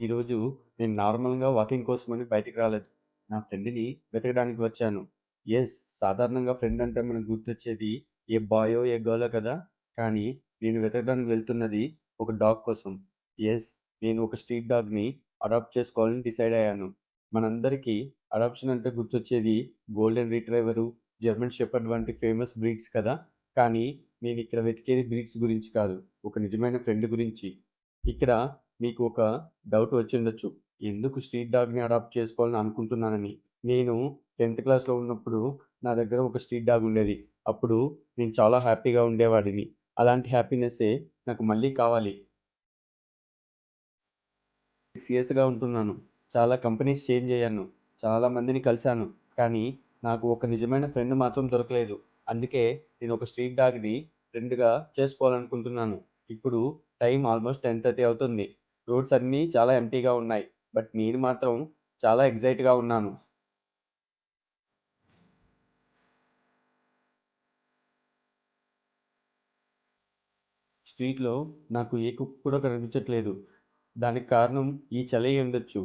ఈరోజు నేను నార్మల్‌గా వాకింగ్ కోసమని బయటికి రాలేదు. నా ఫ్రెండ్‌ని వెతకడానికి వచ్చాను. ఎస్ సాధారణంగా ఫ్రెండ్ అంటే మనకు గుర్తొచ్చేది ఏ బాయో, ఏ గర్లో కదా! కానీ నేను వెతకడానికి వెళ్తున్నది ఒక డాగ్ కోసం. ఎస్ నేను ఒక స్ట్రీట్ డాగ్‌ని అడాప్ట్ చేసుకోవాలని డిసైడ్ అయ్యాను. మనందరికీ అడాప్షన్ అంటే గుర్తొచ్చేది గోల్డెన్ రిట్రైవరు, జర్మన్ షెపర్డ్ వంటి ఫేమస్ బ్రీడ్స్ కదా! కానీ నేను ఇక్కడ వెతికేది బ్రీడ్స్ గురించి కాదు. ఒక నిజమైన ఫ్రెండ్ గురించి. ఇక్కడ మీకు ఒక డౌట్ వచ్చిండొచ్చు ఎందుకు స్ట్రీట్ డాగ్‌ని అడాప్ట్ చేసుకోవాలని అనుకుంటున్నానని. నేను 10థ్ క్లాస్‌లో ఉన్నప్పుడు నా దగ్గర ఒక స్ట్రీట్ డాగ్ ఉండేది. అప్పుడు నేను చాలా హ్యాపీగా ఉండేవాడిని. అలాంటి హ్యాపీనెస్సే నాకు మళ్ళీ కావాలి. సిక్స్ ఇయర్స్‌గా ఉంటున్నాను. చాలా కంపెనీస్ చేంజ్ అయ్యాను. చాలా మందిని కలిశాను కానీ నాకు ఒక నిజమైన ఫ్రెండ్ మాత్రం దొరకలేదు. అందుకే నేను ఒక స్ట్రీట్ డాగ్‌ని ఫ్రెండ్‌గా చేసుకోవాలనుకుంటున్నాను. ఇప్పుడు టైం ఆల్మోస్ట్ 10:30 అవుతుంది. రోడ్స్ అన్నీ చాలా ఎంటీగా ఉన్నాయి. బట్ నేను మాత్రం చాలా ఎగ్జైట్గా ఉన్నాను. స్ట్రీట్‌లో నాకు ఏ కుక్క కూడా కనిపించట్లేదు. దానికి కారణం ఈ చలి ఉండొచ్చు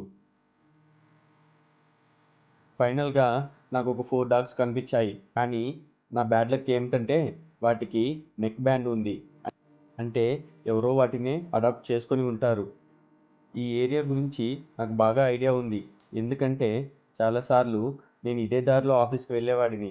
ఫైనల్‌గా నాకు ఒక ఫోర్ డాగ్స్ కనిపించాయి. కానీ నా బ్యాడ్ లక్ ఏమిటంటే వాటికి నెక్ బ్యాండ్ ఉంది. అంటే ఎవరో వాటిని అడాప్ట్ చేసుకొని ఉంటారు. ఈ ఏరియా గురించి నాకు బాగా ఐడియా ఉంది. ఎందుకంటే చాలా సార్లు నేను ఇదే దారిలో ఆఫీస్‌కి వెళ్ళేవాడిని.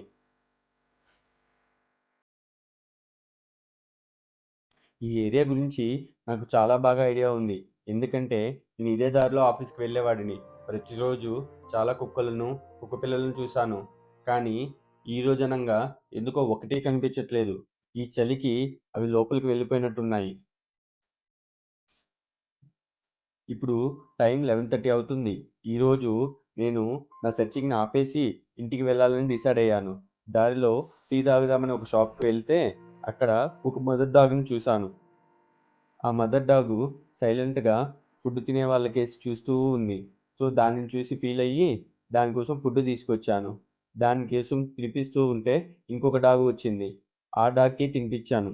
ఈ ఏరియా గురించి నాకు చాలా బాగా ఐడియా ఉంది. ఎందుకంటే నేను ఇదే దారిలో ఆఫీస్‌కి వెళ్ళేవాడిని. ప్రతిరోజు చాలా కుక్కలను, కుక్క పిల్లలను చూశాను. కానీ ఈ అనంగా ఎందుకో ఒకటి కనిపించట్లేదు. ఈ చలికి అవి లోపలికి వెళ్ళిపోయినట్టున్నాయి. ఇప్పుడు టైం 11:30 అవుతుంది. ఈరోజు నేను నా సెర్చింగ్‌ని ఆపేసి ఇంటికి వెళ్ళాలని డిసైడ్ అయ్యాను. దారిలో టీ తాగుదామని ఒక షాప్‌కి వెళ్తే అక్కడ ఒక మదర్ డాగ్‌ని చూశాను. ఆ మదర్ డాగు సైలెంట్‌గా ఫుడ్ తినే వాళ్ళకేసి చూస్తూ ఉంది. సో దానిని చూసి ఫీల్ అయ్యి దానికోసం ఫుడ్ తీసుకొచ్చాను. దాని కోసం తినిపిస్తూ ఉంటే ఇంకొక డాగ్ వచ్చింది. ఆ డాగ్‌కి తినిపించాను.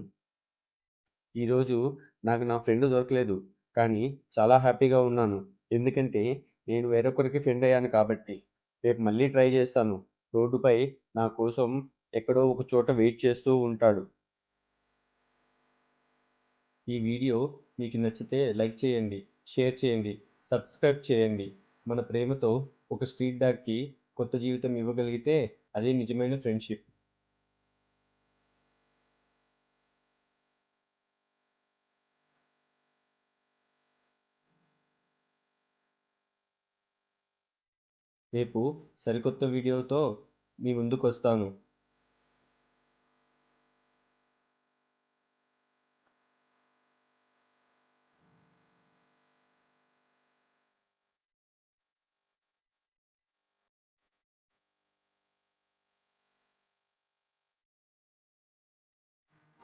ఈరోజు నాకు నా ఫ్రెండ్ దొరకలేదు. కానీ చాలా హ్యాపీగా ఉన్నాను. ఎందుకంటే నేను వేరొకరికి ఫ్రెండ్ అయ్యాను కాబట్టి. రేపు మళ్ళీ ట్రై చేస్తాను. రోడ్డుపై నా కోసం ఎక్కడో ఒక చోట వెయిట్ చేస్తూ ఉంటాడు. ఈ వీడియో మీకు నచ్చితే లైక్ చేయండి. షేర్ చేయండి. సబ్స్క్రైబ్ చేయండి. మన ప్రేమతో ఒక స్ట్రీట్ డాగ్‌కి కొత్త జీవితం ఇవ్వగలిగితే అదే నిజమైన ఫ్రెండ్‌షిప్. రేపు సరికొత్త వీడియోతో మీ ముందుకొస్తాను.